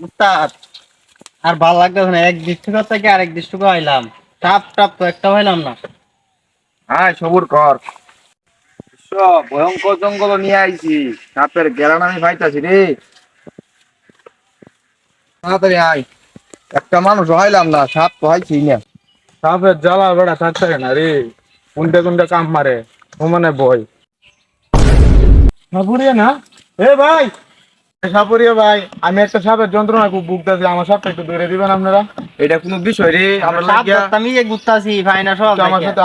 উস্তাদ আর ভালো লাগতেছে না এক দৃষ্টিকর থেকে আরেক দৃষ্টিকর হইলাম টাপ টাপ তো একটা হইলাম না। হ্যাঁ সবুর কর। বিশ্ব, ভয়ঙ্কর জঙ্গল নিয়ে আইছি। সাপের গেরান আমি পাইতাছি রে। তাড়াতাড়ি আয়। একটা মানুষ হইলাম না সাপ তো হাইছি না। সাপের জ্বালা বেড়া থাকতে না রে। কোনটা কোনটা কাম মারে ও মানে বই সাপুরিয়া না। এ ভাই! সাপুরিয়া ভাই আমি একটা সাপের যন্ত্রণা খুব ভুগতেছি আমার সাপটা একটু ধরে দিবেন আপনারা এটা কোনো বিষয় রে আমরা লাগিয়া আমি যে ঘুরতাছি ফাইনা সব আমার সাথে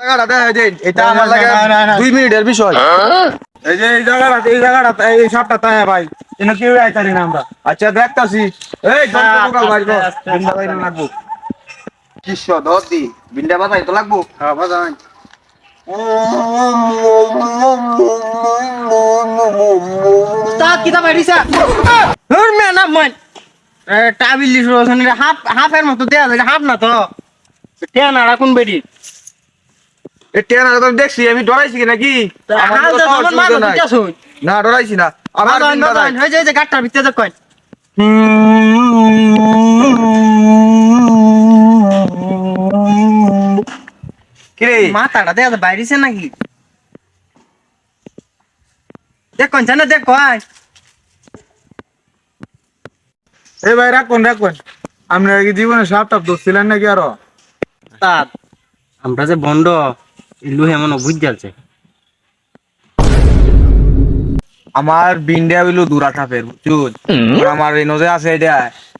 টাকাটা দেখা এটা আমার লাগে না, না, না। দুই মিনিটের বিষয় এই যে এই জায়গাটা এই জায়গাটা এই সাপটা তাই ভাই এনে কেউ আইতারি না আমরা আচ্ছা দেখতাছি এই বাইর বিন্দা। বাইরে লাগবো বিন্দা বাজাই তো লাগবো হ্যাঁ বাজাই উস্তাদ কিতা বাইরিছা হুর মন এ টাবিলি রোশন হাফ হাফের মতো দেয়া যায় হাফ না তো। টেন আর কোন বেডি এ টেন আর তো দেখছি আমি ডরাইছি কি নাকি? না ডরাইছি না। আমার। হয়ে যায় যে গাটটার ভিতরে কয়। কিরে মাথাটা দেয়া বাইরিছে নাকি? দেখ কোন জানা দেখ কয়। এই ভাই রাখুন রাখুন। আপনারা কি জীবনে সাপ টাপ ধরছিলেন নাকি আরও? তাত আমরা যে বন্ড ইলু হেমন বুঝ যাচ্ছে আমার বিন্ডিয়া হইল দুরা সাপের বুঝছুন আর আমার এই নজে আছে এটা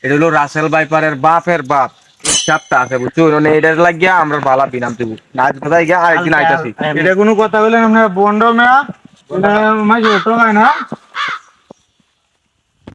এটা হলো রাসেল বাইপারের বাপের বাপ। সাপটা আছে বুঝছুন মানে এটার লাগিয়া আমরা বালা বিনাম দেবো। নাচ কোথায় গিয়া আরেকদিন আইতাছি। এটা কোনো কথা বললেন আপনার বন্ড মেয়া? এটা মাঝে টোকায় না